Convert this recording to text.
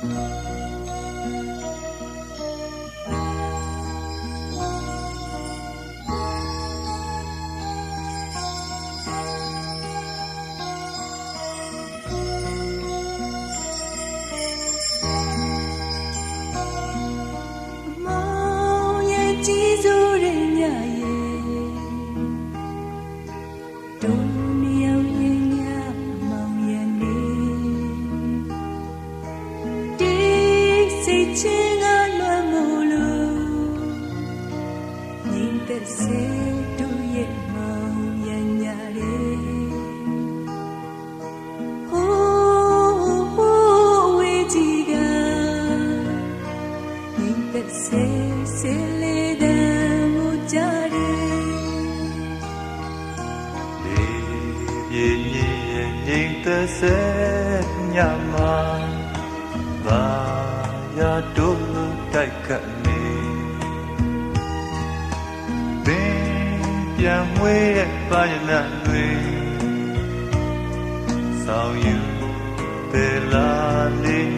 猫也记住人呀，也。 စိတ်ချင်းကလွမ်းမို့လို့ညီတဲ့စေတို့ရဲ့မောင်ရညာတယ်ဟိုးဟိုးဝေးကြီးကညီတဲ့စေစေလေးတန်းကိုကြားတယ်လေပြင်းရဲ့ငိမ့်သက်စေညမှာဘာရ တို့တိုက်ခတ်နေပင်ပြန်မွေးရဲ့ပါရဏတွေဆောင်ယူပေလာလေးမြည်ရဲ့